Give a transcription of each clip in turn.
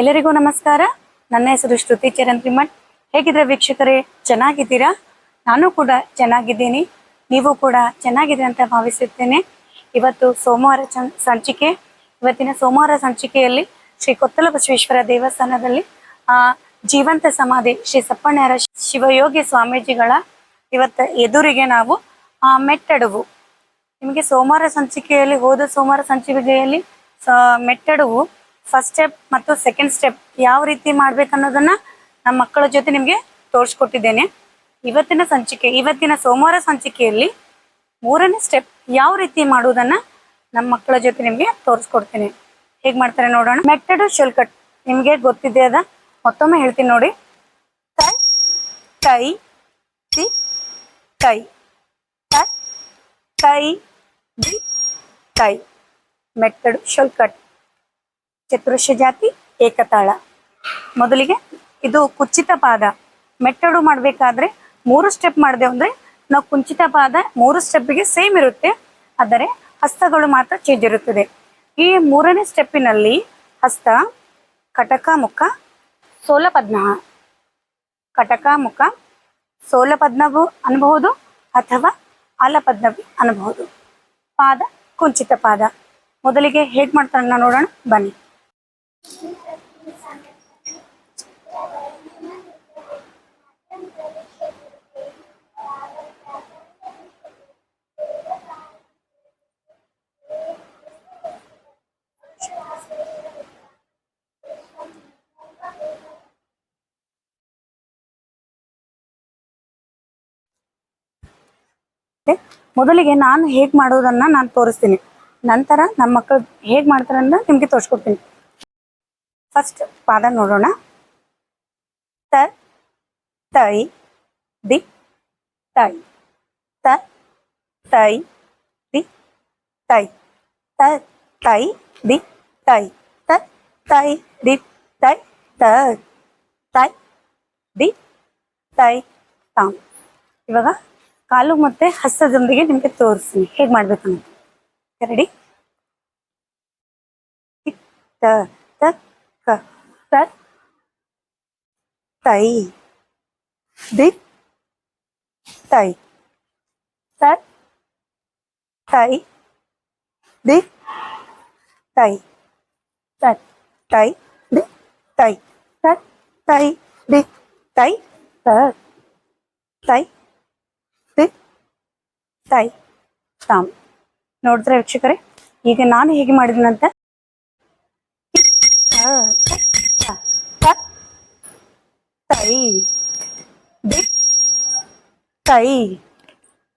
ಎಲ್ಲರಿಗೂ ನಮಸ್ಕಾರ. ನನ್ನ ಹೆಸರು ಶ್ರುತಿ ಚರಣ್ ಹೇಗಿದ್ರೆ ವೀಕ್ಷಕರೇ? ಚೆನ್ನಾಗಿದ್ದೀರಾ? ನಾನು ಕೂಡ ಚೆನ್ನಾಗಿದ್ದೀನಿ. ನೀವು ಕೂಡ ಚೆನ್ನಾಗಿದೆ ಅಂತ ಭಾವಿಸುತ್ತೇನೆ. ಇವತ್ತು ಸೋಮವಾರ ಸಂಚಿಕೆ. ಇವತ್ತಿನ ಸೋಮವಾರ ಸಂಚಿಕೆಯಲ್ಲಿ ಶ್ರೀ ಕೊತ್ತಲ ಬಸವೇಶ್ವರ ದೇವಸ್ಥಾನದಲ್ಲಿ, ಆ, ಜೀವಂತ ಸಮಾಧಿ ಶ್ರೀ ಸಪ್ಪಣ್ಣರ ಶಿವಯೋಗಿ ಸ್ವಾಮೀಜಿಗಳ ಇವತ್ತ ಎದುರಿಗೆ ನಾವು, ಆ, ಮೆಟ್ಟಡುವು. ನಿಮಗೆ ಸೋಮವಾರ ಸಂಚಿಕೆಯಲ್ಲಿ, ಹೋದ ಸೋಮವಾರ ಸಂಚಿಕೆಯಲ್ಲಿ ಮೆಟ್ಟಡುವು ಫಸ್ಟ್ ಸ್ಟೆಪ್ ಮತ್ತು ಸೆಕೆಂಡ್ ಸ್ಟೆಪ್ ಯಾವ ರೀತಿ ಮಾಡ್ಬೇಕನ್ನೋದನ್ನ ನಮ್ಮ ಮಕ್ಕಳ ಜೊತೆ ನಿಮಗೆ ತೋರಿಸ್ಕೊಟ್ಟಿದ್ದೇನೆ. ಇವತ್ತಿನ ಸಂಚಿಕೆ, ಇವತ್ತಿನ ಸೋಮವಾರ ಸಂಚಿಕೆಯಲ್ಲಿ ಮೂರನೇ ಸ್ಟೆಪ್ ಯಾವ ರೀತಿ ಮಾಡುವುದನ್ನ ನಮ್ಮ ಮಕ್ಕಳ ಜೊತೆ ನಿಮಗೆ ತೋರಿಸ್ಕೊಡ್ತೀನಿ. ಹೇಗ್ ಮಾಡ್ತಾರೆ ನೋಡೋಣ. ಮೆಟ್ಟಡು ಶುಲ್ಕಟ್ ನಿಮಗೆ ಗೊತ್ತಿದೆ ಅದ ಮತ್ತೊಮ್ಮೆ ಹೇಳ್ತೀನಿ ನೋಡಿ. ಕೈ ಕೈ ತಿ ಕೈ ಕ ಕೈ ದಿ ಕೈ ಚತುರ್ಶ ಜಾತಿ, ಏಕತಾಳ. ಮೊದಲಿಗೆ ಇದು ಕುಚಿತ ಪಾದ. ಮೆಟ್ಟಡು ಮಾಡಬೇಕಾದ್ರೆ ಮೂರು ಸ್ಟೆಪ್ ಮಾಡಿದೆ ಅಂದ್ರೆ ನಾವು ಕುಂಚಿತ ಪಾದ ಮೂರು ಸ್ಟೆಪ್ಗೆ ಸೇಮ್ ಇರುತ್ತೆ. ಆದರೆ ಹಸ್ತಗಳು ಮಾತ್ರ ಚೇಂಜ್ ಇರುತ್ತದೆ. ಈ ಮೂರನೇ ಸ್ಟೆಪ್ಪಿನಲ್ಲಿ ಹಸ್ತ, ಕಟಕ, ಮುಖ ಸೋಲಪದ್ಮ ಕಟಕ, ಮುಖ ಸೋಲಪದ್ಮವು ಅನ್ಬಹುದು ಅಥವಾ ಆಲಪದ್ಮವಿ ಅನ್ಬಹುದು. ಪಾದ ಕುಂಚಿತ ಪಾದ. ಮೊದಲಿಗೆ ಹೇಗೆ ಮಾಡ್ತಾರೆ ನೋಡೋಣ. ಬನ್ನಿ. ಮೊದಲಿಗೆ ನಾನು ಹೇಗೆ ಮಾಡೋದನ್ನ ನಾನು ತೋರಿಸ್ತೀನಿ. ನಂತರ ನಮ್ಮ ಮಕ್ಕಳು ಹೇಗೆ ಮಾಡ್ತಾರನ್ನ ನಿಮಗೆ ತೋರಿಸ್ಕೊಡ್ತೀನಿ. ಫಸ್ಟ್ ಪಾದ ನೋಡೋಣ. ತ, ತೈ ದಿ ತೈ. ತ, ತೈ ದಿ ತೈ. ತ, ತೈ ದಿ ತೈ. ತ, ತೈ ದಿ ತೈ, ತ, ತೈ ದಿ ತೈ ತಾಮ್ ಇವಾಗ ಕಾಲು ಮತ್ತೆ ಹಸ್ತದೊಂದಿಗೆ ನಿಮಗೆ ತೋರಿಸ್ತೀನಿ. ಹೇಗೆ ಮಾಡ್ಬೇಕು ಅಂತ ರೆಡಿ ತ ತ ಕ ತ ತೈ ದಿ ತೈ ತ ತೈ ದಿ ತೈ ತ ತೈ ದಿ ತೈ ತ ತೈ ದಿ ತೈ ತ ತೈ ದಿ ತೈ ತಾಮ್ ನೋಡಿದ್ರೆ ವೀಕ್ಷಕರೇ, ಈಗ ನಾನು ಹೇಗೆ ಮಾಡಿದನಂತ? ತ, ತ, ತ, ತೈ ದಿ ತೈ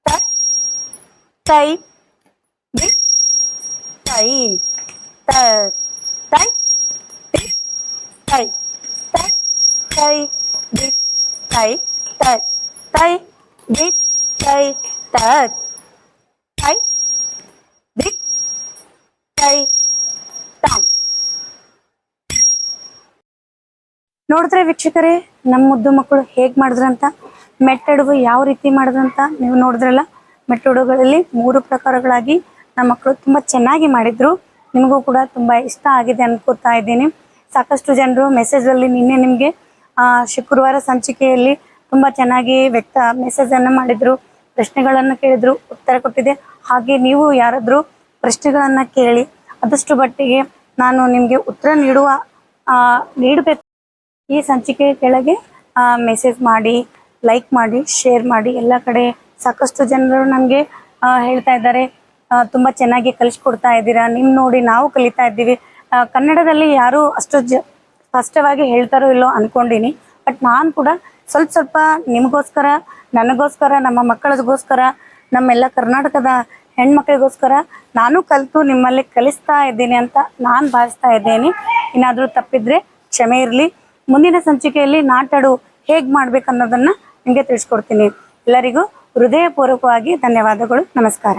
ತ ತೈ ದಿ ತೈ ತ ತೈ ದಿ ತೈ ತ ತೈ ದಿ ತೈ ತ ತೈ ದಿ ತೈ ತ ತೈ ದಿ ತೈ ತಾಮ್ ನೋಡಿದ್ರೆ ವೀಕ್ಷಕರೇ ನಮ್ಮ ಮುದ್ದು ಮಕ್ಕಳು ಹೇಗೆ ಮಾಡಿದ್ರಂತ, ಮೆಟ್ಟಡುಗು ಯಾವ ರೀತಿ ಮಾಡಿದ್ರಂತ ನೀವು ನೋಡಿದ್ರಲ್ಲ. ಮೆಟ್ಟಡುಗಳಲ್ಲಿ ಮೂರು ಪ್ರಕಾರಗಳಾಗಿ ನಮ್ಮ ಮಕ್ಕಳು ತುಂಬ ಚೆನ್ನಾಗಿ ಮಾಡಿದ್ರು. ನಿಮಗೂ ಕೂಡ ತುಂಬ ಇಷ್ಟ ಆಗಿದೆ ಅನ್ಕೋತಾ ಇದ್ದೀನಿ. ಸಾಕಷ್ಟು ಜನರು ಮೆಸೇಜಲ್ಲಿ ನಿನ್ನೆ ನಿಮಗೆ ಶುಕ್ರವಾರ ಸಂಚಿಕೆಯಲ್ಲಿ ತುಂಬ ಚೆನ್ನಾಗಿ ವ್ಯಕ್ತ ಮೆಸೇಜನ್ನು ಮಾಡಿದ್ರು, ಪ್ರಶ್ನೆಗಳನ್ನು ಕೇಳಿದ್ರು, ಉತ್ತರ ಕೊಟ್ಟಿದೆ. ಹಾಗೆ ನೀವು ಯಾರಾದರೂ ಪ್ರಶ್ನೆಗಳನ್ನು ಕೇಳಿ ಅದಷ್ಟು ಬಟ್ಟಿಗೆ ನಾನು ನಿಮಗೆ ಉತ್ತರ ನೀಡುವ ನೀಡಬೇಕು ಈ ಸಂಚಿಕೆ ಕೆಳಗೆ ಮೆಸೇಜ್ ಮಾಡಿ ಲೈಕ್ ಮಾಡಿ ಶೇರ್ ಮಾಡಿ, ಎಲ್ಲ ಕಡೆ ಸಾಕಷ್ಟು ಜನರು ನನಗೆ ಹೇಳ್ತಾ ಇದ್ದಾರೆ. ತುಂಬ ಚೆನ್ನಾಗಿ ಕಲಿಸ್ಕೊಡ್ತಾ ಇದ್ದೀರಾ. ನಿಮ್ಮ ನೋಡಿ ನಾವು ಕಲಿತಾ ಇದ್ದೀವಿ. ಕನ್ನಡದಲ್ಲಿ ಯಾರು ಅಷ್ಟು ಸ್ಪಷ್ಟವಾಗಿ ಹೇಳ್ತಾರೋ ಇಲ್ಲೋ ಅನ್ಕೊಂಡಿನಿ. ಬಟ್ ನಾನು ಕೂಡ ಸ್ವಲ್ಪ ಸ್ವಲ್ಪ ನಿಮಗೋಸ್ಕರ, ನನಗೋಸ್ಕರ, ನಮ್ಮ ಮಕ್ಕಳಿಗೋಸ್ಕರ, ನಮ್ಮೆಲ್ಲ ಕರ್ನಾಟಕದ ಹೆಣ್ಮಕ್ಳಿಗೋಸ್ಕರ ನಾನು ಕಲಿತು ನಿಮ್ಮಲ್ಲಿ ಕಲಿಸ್ತಾ ಇದ್ದೀನಿ ಅಂತ ನಾನು ಭಾವಿಸ್ತಾ ಇದ್ದೇನೆ. ಏನಾದರೂ ತಪ್ಪಿದ್ರೆ ಕ್ಷಮೆ ಇರಲಿ. ಮುಂದಿನ ಸಂಚಿಕೆಯಲ್ಲಿ ನಾಟಡು ಹೇಗ್ ಮಾಡ್ಬೇಕನ್ನೋದನ್ನ ನಿಮಗೆ ತಿಳಿಸ್ಕೊಡ್ತೀನಿ. ಎಲ್ಲರಿಗೂ ಹೃದಯಪೂರ್ವಕವಾಗಿ ಧನ್ಯವಾದಗಳು. ನಮಸ್ಕಾರ.